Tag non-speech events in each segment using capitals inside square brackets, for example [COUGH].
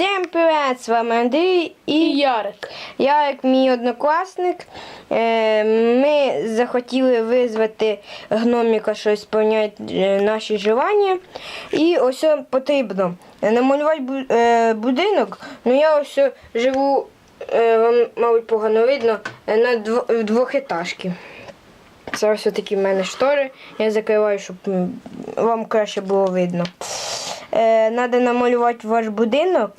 Всім привіт! З вами Андрій і І Ярик. мій однокласник. Е, Ми захотіли визвати гноміка, що сповняє е, наші желання. І ось потрібно намалювати е, будинок. Ну я ось живу, вам, мабуть, погано видно, на дво- двохетажці. Це ось такі в мене штори. Я закриваю, щоб вам краще було видно. Е, Надо намалювати ваш будинок.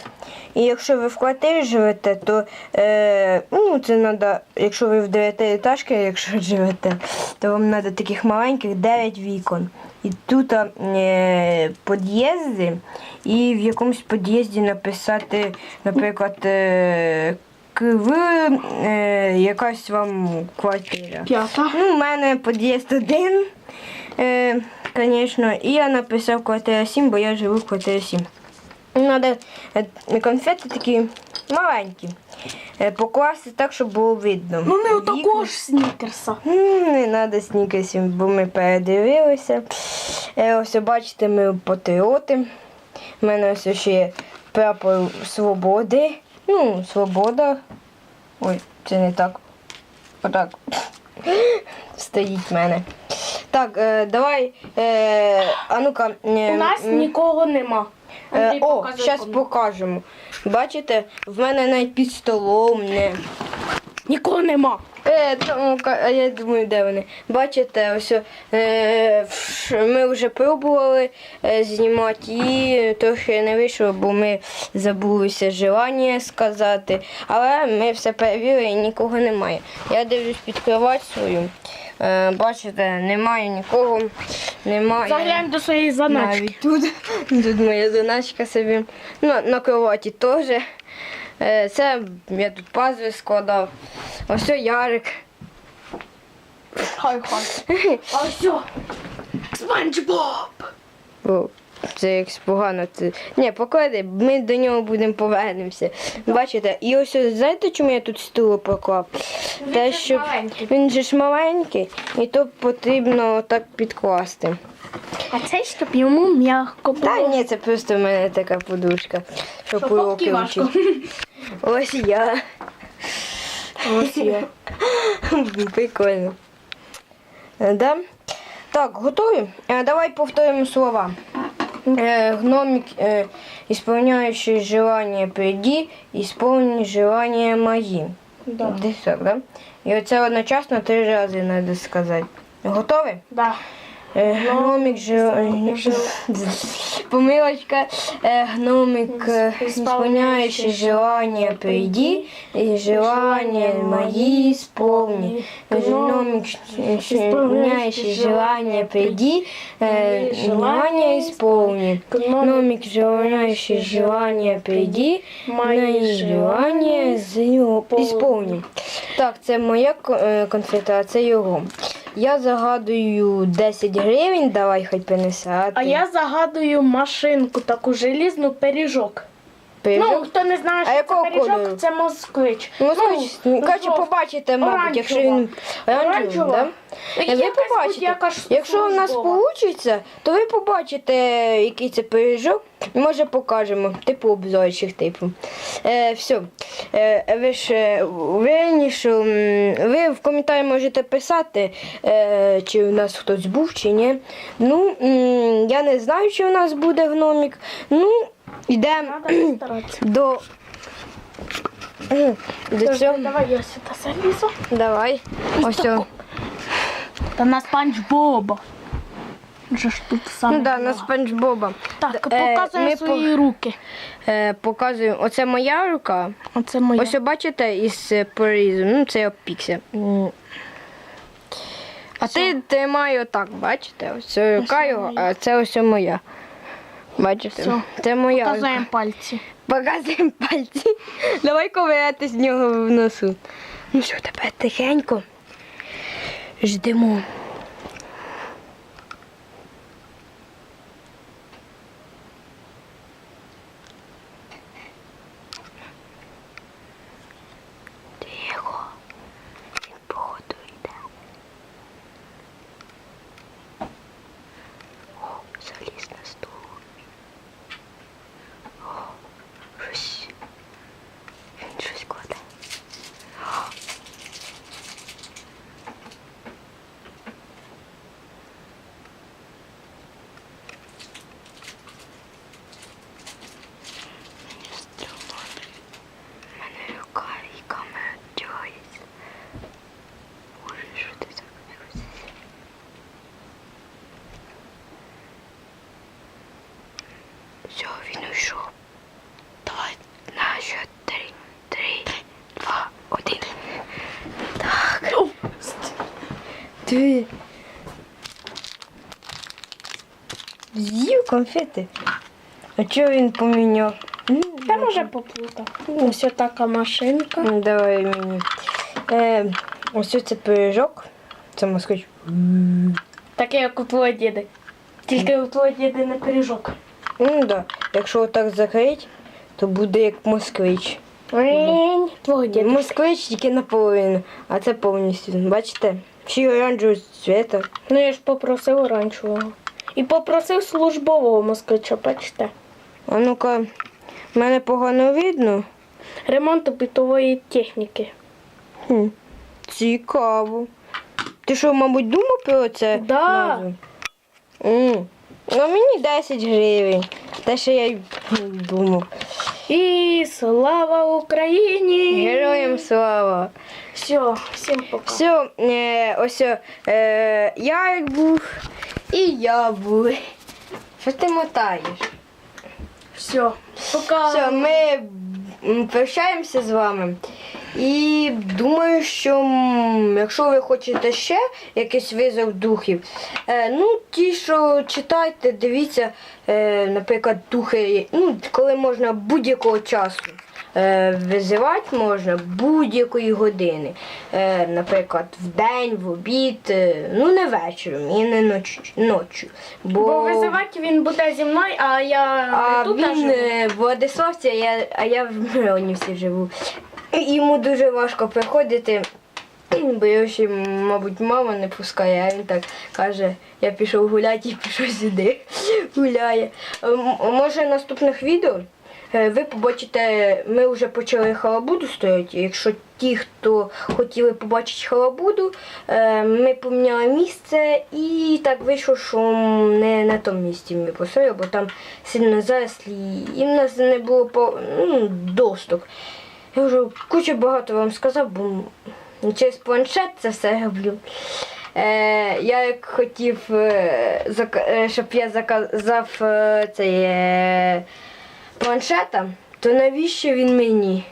І якщо ви в квартирі живете, то е, ну, це надо, якщо ви в дев'ятиэтажці, якщо [LAUGHS] живете, то вам треба таких маленьких 9 вікон. І тут е, під'їзди, і в якомусь під'їзді написати, наприклад, е, КВ, е, якась вам квартира. П'ята. Ну, у мене під'їзд один, е, звісно, і я написав квартира 7, бо я живу в квартирі 7. Надо е, конфети такі маленькі. е, Покласти так, щоб було видно. Ну не Вікна. отакого ж снікерса. Не треба снікерсів, бо ми передивилися. Е, Ось бачите, ми патріоти. У мене ось ще є прапор свободи. Ну, свобода. Ой, це не так. Отак. Стоїть в мене. Так, е, давай. Е, а ну-ка. е, У нас м, нікого нема. Е, Андрій, О, показуй зараз кому. покажемо. Бачите, в мене навіть під столом не. Нікого нема. Е, тому, а я думаю, де вони. Бачите, ось е, ми вже пробували е, знімати і трохи не вийшло, бо ми забулися желання сказати. Але ми все перевірили і нікого немає. Я дивлюсь під кровать свою. Е, бачите, немає нікого. Немає. Заглянь до своєї заначки. Навіть тут. Тут моя заначка собі. Ну, на кроваті теж. Е, Це я тут пазли складав. Ось Ярик. Хай хай. А все. Спанч Боб. Це якось погано. Це... Ні, поклади, ми до нього будемо повернемося. Бачите, і ось знаєте, чому я тут стуло поклав? Те, що маленький. він же ж маленький, і то потрібно так підкласти. А це щоб йому м'яко було. Та ні, це просто в мене така подушка, щоб Що, уроки вчити. [LAUGHS] Ось я. Ось я. [LAUGHS] Прикольно. Е, Да? Так, готові? Е, Давай повторимо слова. Е, Гномик, е, исполняющий желание приди, исполни желание мои. Да. Десь так, да? І оце одночасно три рази треба сказати. Готові? Да. Е, Гномик же... Помилочка. Е, Гномик, е, исполняющий желание, приди, и желания мои исполни. Гномик, исполняющий желание, приди, желание исполни. Гномик, желающий желание, приди, мои желания исполни. Так, це моя е, конфета, а це його. Я загадую 10 гривень, давай хай принесе. А ти? я загадую машинку, таку желізну пиріжок. Пиріжок? Ну, хто не знає, що якого це пиріжок, це москвич. Ну, скажіть, ну, коротше, жов- побачите, мабуть, якщо він оранжевий, да? Ну, Ви якась побачите. будь-яка Якщо у нас службова. вийде, то ви побачите, який це пиріжок, і може покажемо, типу обзорчих типу. Е, все. Е, ви ж е, уверені, що м, ви в коментарі можете писати, е, чи у нас хтось був, чи ні. Ну, м, я не знаю, чи у нас буде гномік. Ну, йдемо [CLEARS THROAT] до. [CLEARS THROAT] До Тож, цього. Давай я сюди залізу. Давай. Ось. о. Та на спанч Боба. Вже ж тут саме. Ну да, на спанч Боба. Так, Е, показує ми свої руки. Е, показую. Оце моя рука. Оце моя. Ось бачите із е, порізом. Ну, це опікся. М. А ти тримай отак, бачите? Ось рука його, а це ось моя. Бачите? Все. Це моя. Показуємо пальці. Показуємо пальці. Давай ковиряти з нього в носу. Ну що, тепер тихенько. Ждемо. Тихо. Він походу йде. О, заліз на стол. О, щось Ти. З'їв конфети. А чого він поміняв? М, Я може поплутав. Ось така машинка. Ну, Давай мені. Е, ось це пиріжок. Це москвич. Таке, як у твого діди. Тільки у твого діди не пиріжок. Ну да. Якщо отак закрити, то буде як москвич. Твого діда. Москвич тільки наполовину, а це повністю. Бачите? Всі оранжевого цвіта. Ну я ж попросив оранжевого. І попросив службового москвича, бачите. А ну-ка, мене погано видно. Ремонту битової техніки. Хм. Цікаво. Ти що, мабуть, думав про це? Да. М. Ну мені 10 гривень. Те, що я й думав. І слава Україні! Героям слава! Все, всім пока. Все, е, ось е, Ярик був і я був. Що ти мотаєш? Все, пока. Все, ми прощаємося з вами. І думаю, що якщо ви хочете ще якийсь визов духів, е, ну ті, що читайте, дивіться, е, наприклад, духи, ну, коли можна будь-якого часу. Е, визивати можна будь-якої години. Наприклад, в день, в обід, ну не вечором і не ноч, ночі. Бо, Бо визивати він буде зі мною, а я а тут він живу. в Владиславці, а я, а я в Миронівці живу. Йому дуже важко приходити, бо його ще, мабуть, мама не пускає, а він так каже, я пішов гуляти і пішов сюди. [LAUGHS] Гуляє. Може, наступних відео е, ви побачите, ми вже почали халабуду стояти. Якщо ті, хто хотіли побачити халабуду, е, ми поміняли місце і так вийшло, що не на тому місці ми посадили, бо там сильно зарослі, і в нас не було ну, доступ. Я вже кучу багато вам сказав, бо через планшет це все роблю. Е, я як хотів, е, е, щоб я заказав е, цей планшета, то навіщо він мені?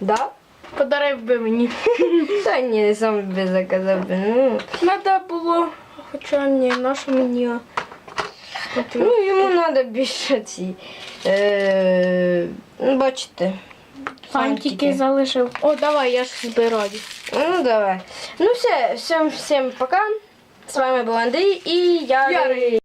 Да? Подарив би мені. [LAUGHS] Та ні, сам би заказав би. Ну, Надо було, хоча ні, наша мені. ну йому треба більше ці. Е, ну, бачите. Фантики залишив. О, давай, я ж збираю. Ну давай. Ну все, всем, всем пока. С вами был Андрей и я. Ярый.